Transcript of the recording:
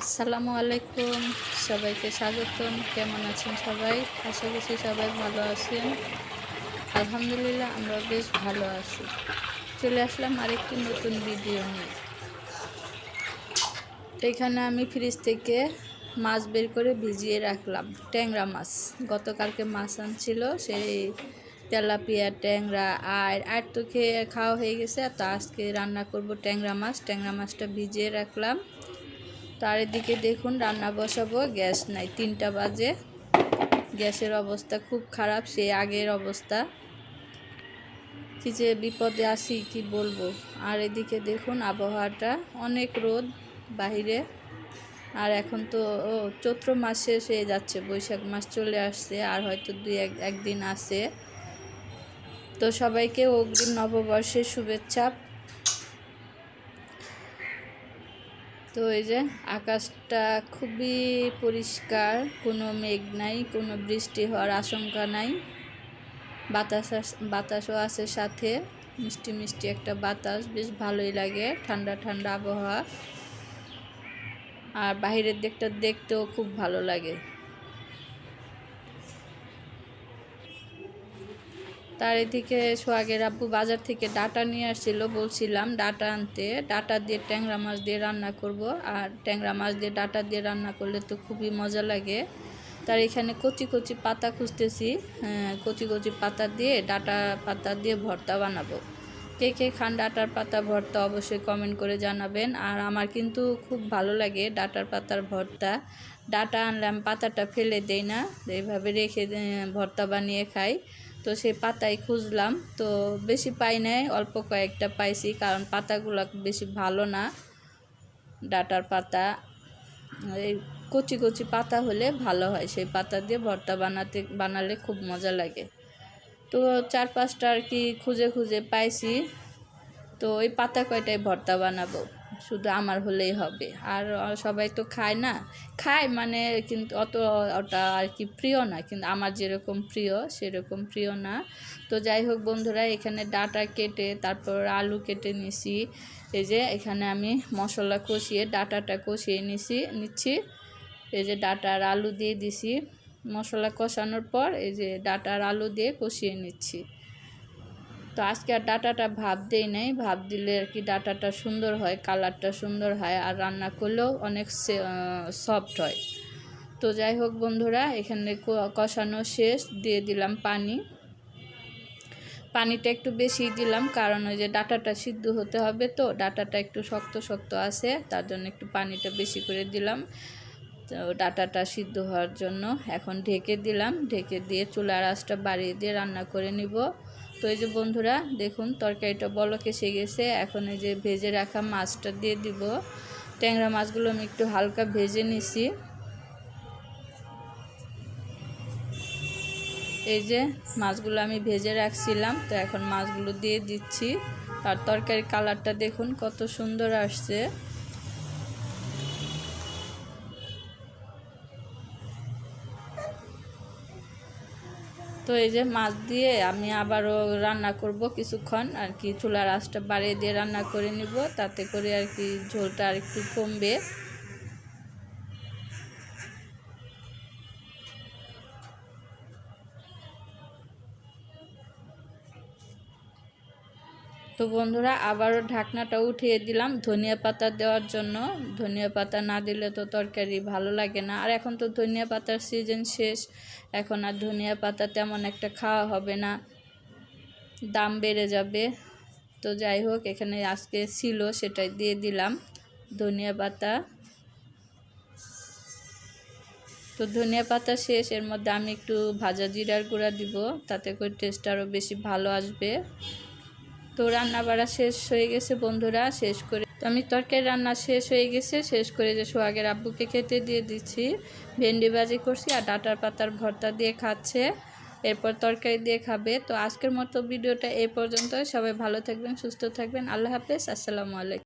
আসসালামু আলাইকুম, সবাইকে স্বাগতম। কেমন আছেন সবাই? আশা করছি সবাই ভালো আছেন। আলহামদুলিল্লাহ, আমরা বেশ ভালো আছি। চলে আসলাম আরেকটি নতুন ভিডিও নিয়ে। এখানে আমি ফ্রিজ থেকে মাছ বের করে ভিজিয়ে রাখলাম, ট্যাংরা মাছ। গতকালকে মাছ আনছিল, সেই তেলাপিয়া, ট্যাংরা আর আর তো খেয়ে খাওয়া হয়ে গেছে। তো আজকে রান্না করব ট্যাংরা মাছ। ট্যাংরা মাছটা ভিজিয়ে রাখলাম। তার এদিকে দেখুন রান্না বসাবো, গ্যাস নাই, তিনটা বাজে। গ্যাসের অবস্থা খুব খারাপ, সে আগের অবস্থা। কি যে বিপদে আসি কি বলব? আর এদিকে দেখুন আবহাওয়াটা অনেক রোদ বাহিরে। আর এখন তো, ও, চৈত্র মাস শেষ হয়ে যাচ্ছে, বৈশাখ মাস চলে আসছে, আর হয়তো দুই এক, একদিন আছে। তো সবাইকে অগ্রিম নববর্ষের শুভেচ্ছা। তো এই যে আকাশটা খুবই পরিষ্কার, কোনো মেঘ নাই, কোনো বৃষ্টি হওয়ার আশঙ্কা নাই। বাতাস বাতাসও আছে সাথে, মিষ্টি মিষ্টি একটা বাতাস, বেশ ভালোই লাগে, ঠান্ডা ঠান্ডা আবহাওয়া। আর বাইরের দিকটা দেখতেও খুব ভালো লাগে। তার এদিকে সোহাগের আব্বু বাজার থেকে ডাটা নিয়ে আসছিল বলছিলাম ডাটা আনতে ডাটা দিয়ে ট্যাংরা মাছ দিয়ে রান্না করব আর ট্যাংরা মাছ দিয়ে ডাটা দিয়ে রান্না করলে তো খুবই মজা লাগে। তার এখানে কচি কচি পাতা খুঁজতেছি হ্যাঁ, কচি কচি পাতা দিয়ে ডাটা পাতা দিয়ে ভর্তা বানাবো। কে কে খান ডাটার পাতা ভর্তা অবশ্যই কমেন্ট করে জানাবেন। আর আমার কিন্তু খুব ভালো লাগে ডাটার পাতার ভর্তা। ডাটা আনলাম পাতাটা ফেলে দেই না এইভাবে রেখে ভর্তা বানিয়ে খাই। তো সেই পাতাই খুঁজলাম। তো বেশি পাই নাই, অল্প কয়েকটা পাইছি কারণ পাতাগুলো বেশি ভালো না, ডাটার পাতা। এই কচি কচি পাতা হলে ভালো হয়, সেই পাতা দিয়ে ভর্তা বানাতে, বানালে খুব মজা লাগে। তো চার পাঁচটা আর কি খুঁজে খুঁজে পাইছি। তো ওই পাতা কয়টাই ভর্তা বানাবো? শুধু আমার হলেই হবে। আর সবাই তো খায় না? খায় মানে কিন্তু অত ওটা আর কি প্রিয় না, কিন্তু আমার যেরকম প্রিয়, সেরকম প্রিয় না। তো যাই হোক বন্ধুরা, এখানে ডাটা কেটে, তারপর আলু কেটে নিছি। এই যে এখানে আমি মশলা কষিয়ে ডাটাটা কষিয়ে নিছি, নিচ্ছি। এই যে ডাটা আর আলু দিয়ে দিছি। মশলা কষানোর পর এই যে ডাটা আর আলু দিয়ে কষিয়ে নিচ্ছি। তো আজকে আর ডাটাটা ভাপ দেই নাই। ভাপ দিলে আর কি ডাটাটা সুন্দর হয়, কালারটা সুন্দর হয় আর রান্না করলেও অনেক সফট হয়। তো যাই হোক বন্ধুরা, এখানে কষানো শেষ, দিয়ে দিলাম পানি। পানিটা একটু বেশি দিলাম কারণ ওই যে ডাটাটা সিদ্ধ হতে হবে তো, ডাটাটা একটু শক্ত শক্ত আছে, তার জন্য একটু পানিটা বেশি করে দিলাম। তো ডাটাটা সিদ্ধ হওয়ার জন্য এখন ঢেকে দিলাম, ঢেকে দিয়ে চুলার আঁচটা বাড়িয়ে দিয়ে রান্না করে নিব। তো এই যে বন্ধুরা, দেখুন তরকারিটা বলক এসে গেছে। এখন এই যে ভেজে রাখা মাছটা দিয়ে দিব। ট্যাংরা মাছগুলো আমি একটু হালকা ভেজে নিছি। এই যে মাছগুলো আমি ভেজে রাখছিলাম, তো এখন মাছগুলো দিয়ে দিচ্ছি। আর তরকারির কালারটা দেখুন কত সুন্দর আসছে। তো এই যে মাছ দিয়ে আমি আবারও রান্না করব কিছুক্ষণ, আর কি চুলার আঁচটা বাড়িয়ে দিয়ে রান্না করে নিব, তাতে করে আর কি ঝোলটা আর একটু কমবে। তো বন্ধুরা, আবারও ঢাকনাটা উঠিয়ে দিলাম। ধনিয়া পাতা দেওয়ার জন্য। ধনিয়া পাতা না দিলে তো তরকারি ভালো লাগে না। আর এখন তো ধনিয়া পাতার সিজন শেষ। এখন আর ধনিয়া পাতা তেমন একটা খাওয়া হবে না। দাম বেড়ে যাবে। তো যাই হোক, এখানে আজকে ছিল, সেটাই দিয়ে দিলাম। ধনিয়া পাতা। তো ধনিয়া পাতা শেষ, এর মধ্যে আমি একটু ভাজা জিরার গুঁড়া দিব। তাতে করে টেস্ট আরও বেশি ভালো আসবে। তো রান্না বাড়া শেষ হয়ে গেছে বন্ধুরা, শেষ করে তো আমি তরকারি রান্না শেষ হয়ে গেছে, শেষ করে যে সোহাগের আব্বুকে খেতে দিয়ে দিচ্ছি। ভেন্ডি ভাজি করছি আর ডাটার পাতার ভর্তা দিয়ে খাচ্ছে, এরপর তরকারি দিয়ে খাবে। তো আজকের মতো ভিডিওটা এই পর্যন্ত সবাই ভালো থাকবেন, সুস্থ থাকবেন। আল্লাহ হাফেজ, আসসালামু আলাইকুম।